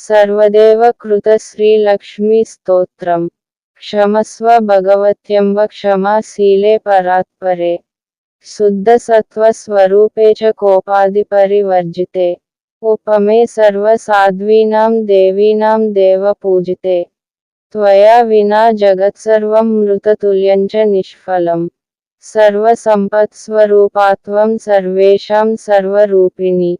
సర్వదేవ కృత శ్రీలక్ష్మీ స్తోత్రం క్షమస్వ భగవత్యంబ క్షమాశీలే పరాత్పరే శుద్ధ సత్వ స్వరూపే చ కోపాదిపరివర్జితే ఉపమే సర్వ సాధ్వీనాం దేవీనాం దేవ పూజితే त्वया विना जगत्सर्वं मृततुल्यं च निष्फलम् सर्वसम्पत्स्वरूपात्वं सर्वेषां सर्वरूपिणी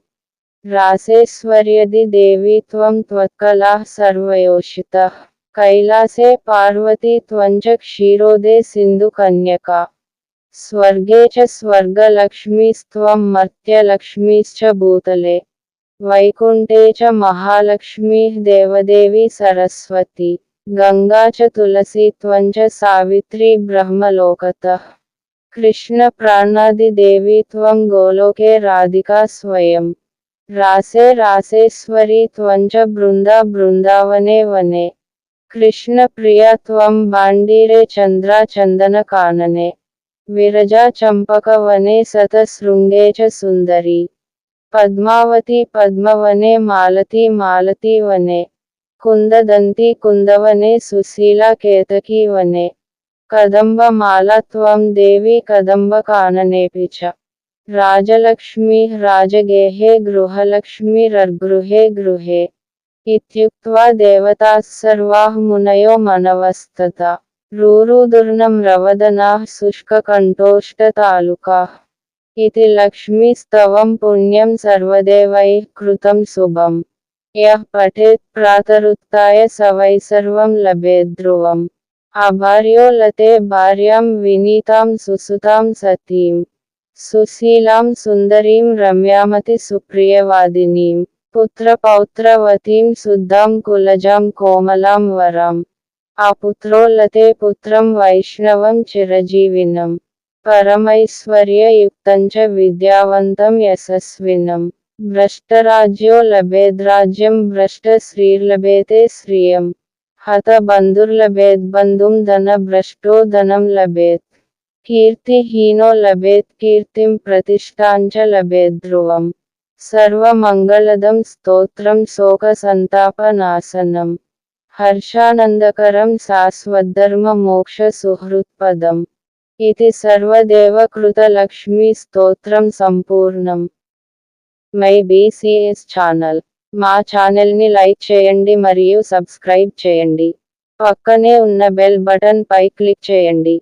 रासेश्वर्यदि देवी त्वं त्वत्कलाः सर्वयोषितः। कैलासे पार्वती त्वं च क्षीरोदे सिन्धुकन्यका। स्वर्गे च स्वर्गलक्ष्मीस्त्वं मर्त्यलक्ष्मीश्च भूतले। वैकुण्ठे च महालक्ष्मीः देवदेवी सरस्वती। गङ्गा च तुलसी त्वं च सावित्री ब्रह्मलोकतः। कृष्णप्राणादिदेवी त्वं गोलोके राधिका स्वयं रासे रासेश्वरी त्वं च बृन्दा बृन्दावने वने। कृष्णप्रिया त्वं बाण्डीरे चन्द्राचन्दनकानने विरजा चम्पकवने सतशृङ्गे च सुन्दरी। पद्मावती पद्मवने मालती मालती वने। कुन्ददन्ती कुन्दवने सुशीला केतकी वने। कदम्बमाला त्वं देवी कदम्बकाननेऽपि च राजलक्ष्मीः राजगेहे गृहलक्ष्मीरर्गृहे गृहे इत्युक्त्वा देवताः सर्वाः मुनयो मनवस्तता। रूरुदुर्नं रवदनाः शुष्ककण्ठोष्टतालुकाः। इति लक्ष्मीस्तवं पुण्यं सर्वदेवैः कृतं शुभम्। यः पठेत् प्रातरुत्थाय स वै सर्वं लभेद्ध्रुवम् अभार्यो लते भार्यां विनीतां सुसुतां సుశీలాం సుందరీం రమ్యామతి సుప్రియవాదినీం పుత్రపౌత్రవతీం శుద్ధాం కులజాం కోమలాం వరాం. అపుత్రోల్లతే పుత్రం వైష్ణవం చిరజీవినం. పరమైశ్వర్యయుక్తంచ విద్యావంతం యశస్వినం. భ్రష్టరాజ్యో లభేద్రాజ్యం భ్రష్ట శ్రీర్లభేతే శ్రియం హత బంధుర్లభేద్బంధుం ధన భ్రష్టో ధనం లభేత్. కీర్తిహీనో లభేత్ కీర్తిం ప్రతిష్టాంచ లభేద్రువం సర్వమంగళదం స్తోత్రం శోక సంతాప నాశనం హర్షానందకరం శాశ్వద్ధర్మ మోక్ష సుహృత్పదం ఇది సర్వదేవకృతలక్ష్మీ స్తోత్రం సంపూర్ణం. My BCS channel. మా ఛానల్ని లైక్ చేయండి మరియు సబ్స్క్రైబ్ చేయండి. పక్కనే ఉన్న బెల్ బటన్ పై క్లిక్ చేయండి.